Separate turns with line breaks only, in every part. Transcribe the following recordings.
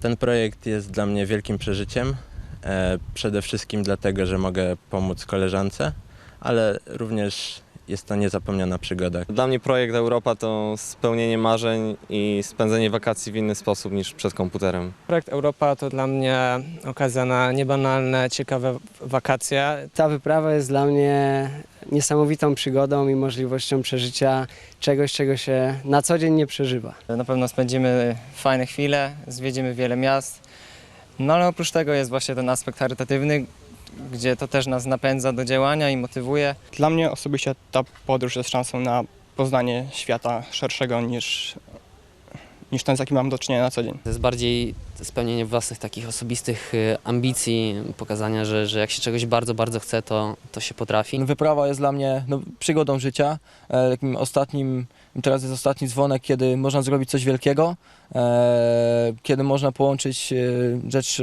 Ten projekt jest dla mnie wielkim przeżyciem. E, przede wszystkim dlatego, że mogę pomóc koleżance, ale również jest to niezapomniana przygoda.
Dla mnie projekt Europa to spełnienie marzeń i spędzenie wakacji w inny sposób niż przed komputerem.
Projekt Europa to dla mnie okazja na niebanalne, ciekawe wakacje.
Ta wyprawa jest dla mnie niesamowitą przygodą i możliwością przeżycia czegoś, czego się na co dzień nie przeżywa.
Na pewno spędzimy fajne chwile, zwiedzimy wiele miast. No ale oprócz tego jest właśnie ten aspekt charytatywny, gdzie to też nas napędza do działania i motywuje.
Dla mnie osobiście ta podróż jest szansą na poznanie świata szerszego niż, niż ten, z jakim mam do czynienia na co dzień.
To jest bardziej spełnienie własnych takich osobistych y, ambicji, pokazania, że, że jak się czegoś bardzo, bardzo chce, to, to się potrafi.
Wyprawa jest dla mnie no, przygodą życia. E, takim ostatnim, teraz jest ostatni dzwonek, kiedy można zrobić coś wielkiego, e, kiedy można połączyć e, rzecz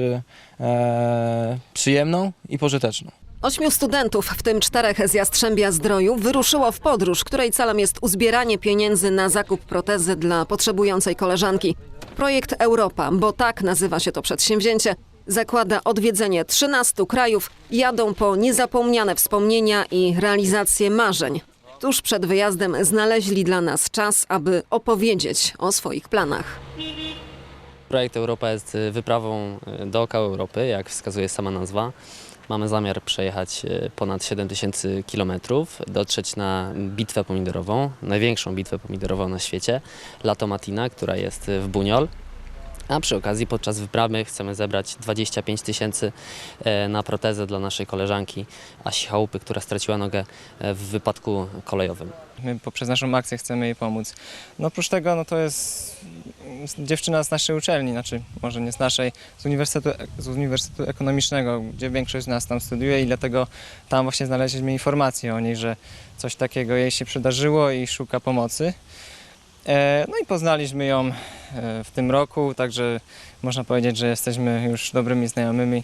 e, przyjemną i pożyteczną.
Ośmiu studentów, w tym czterech z Jastrzębia Zdroju, wyruszyło w podróż, której celem jest uzbieranie pieniędzy na zakup protezy dla potrzebującej koleżanki. Projekt Europa, bo tak nazywa się to przedsięwzięcie, zakłada odwiedzenie 13 krajów, jadą po niezapomniane wspomnienia i realizację marzeń. Tuż przed wyjazdem znaleźli dla nas czas, aby opowiedzieć o swoich planach.
Projekt Europa jest y, wyprawą y, dookoła Europy, jak wskazuje sama nazwa. Mamy zamiar przejechać y, ponad 7000 kilometrów, dotrzeć na bitwę pomidorową, największą bitwę pomidorową na świecie, Lato Matina, która jest w Buñol. A przy okazji podczas wyprawy chcemy zebrać 25 tysięcy e, na protezę dla naszej koleżanki Asi Chałupy, która straciła nogę e, w wypadku kolejowym.
My poprzez naszą akcję chcemy jej pomóc. No oprócz tego no to jest dziewczyna z naszej uczelni, znaczy może nie z naszej, z Uniwersytetu, z Uniwersytetu Ekonomicznego, gdzie większość z nas tam studiuje i dlatego tam właśnie znaleźliśmy informację o niej, że coś takiego jej się przydarzyło i szuka pomocy. E, No i poznaliśmy ją e, w tym roku, także można powiedzieć, że jesteśmy już dobrymi znajomymi.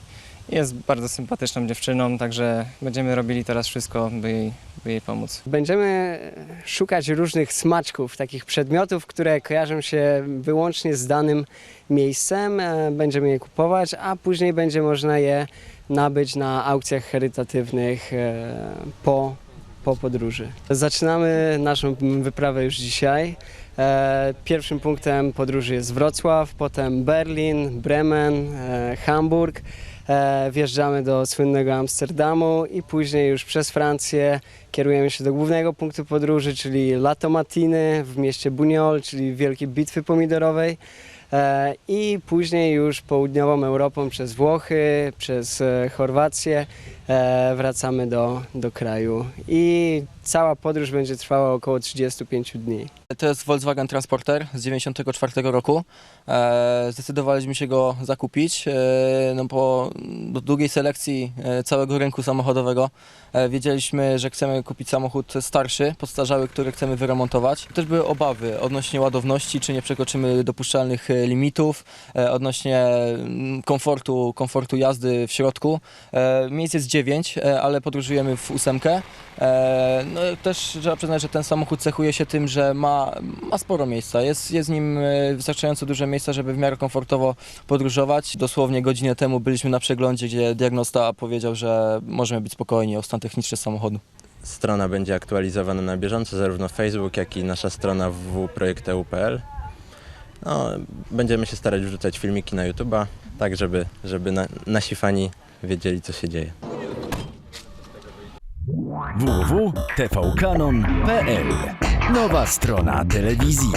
Jest bardzo sympatyczną dziewczyną, także będziemy robili teraz wszystko, by jej, by jej pomóc.
Będziemy szukać różnych smaczków, takich przedmiotów, które kojarzą się wyłącznie z danym miejscem. E, Będziemy je kupować, a później będzie można je nabyć na aukcjach charytatywnych po, po podróży. Zaczynamy naszą wyprawę już dzisiaj. E, Pierwszym punktem podróży jest Wrocław, potem Berlin, Bremen, e, Hamburg. E, Wjeżdżamy do słynnego Amsterdamu i później już przez Francję kierujemy się do głównego punktu podróży, czyli Lato Matiny w mieście Buñol, czyli Wielkiej Bitwy Pomidorowej. E, I później już południową Europą przez Włochy, przez e, Chorwację e, wracamy do, do kraju. I cała podróż będzie trwała około 35 dni.
To jest Volkswagen Transporter z 94 roku. E, zdecydowaliśmy się go zakupić e, no po długiej selekcji e, całego rynku samochodowego. Wiedzieliśmy, że chcemy kupić samochód starszy, podstarzały, który chcemy wyremontować. Też były obawy odnośnie ładowności, czy nie przekroczymy dopuszczalnych limitów, odnośnie mm, komfortu, komfortu jazdy w środku. E, miejsc jest 9, e, ale podróżujemy w ósemkę. E, No też trzeba przyznać, że ten samochód cechuje się tym, że ma, ma sporo miejsca. Jest, jest nim e, wystarczająco dużo miejsca, żeby w miarę komfortowo podróżować. Dosłownie godzinę temu byliśmy na przeglądzie, gdzie diagnosta powiedział, że możemy być spokojni o stan techniczny samochodu.
Strona będzie aktualizowana na bieżąco, zarówno Facebook, jak i nasza strona www.projekteu.pl. No, będziemy się starać wrzucać filmiki na YouTube'a, tak żeby, żeby na, nasi fani wiedzieli, co się dzieje.
www.tvkanon.pl Nowa strona telewizji.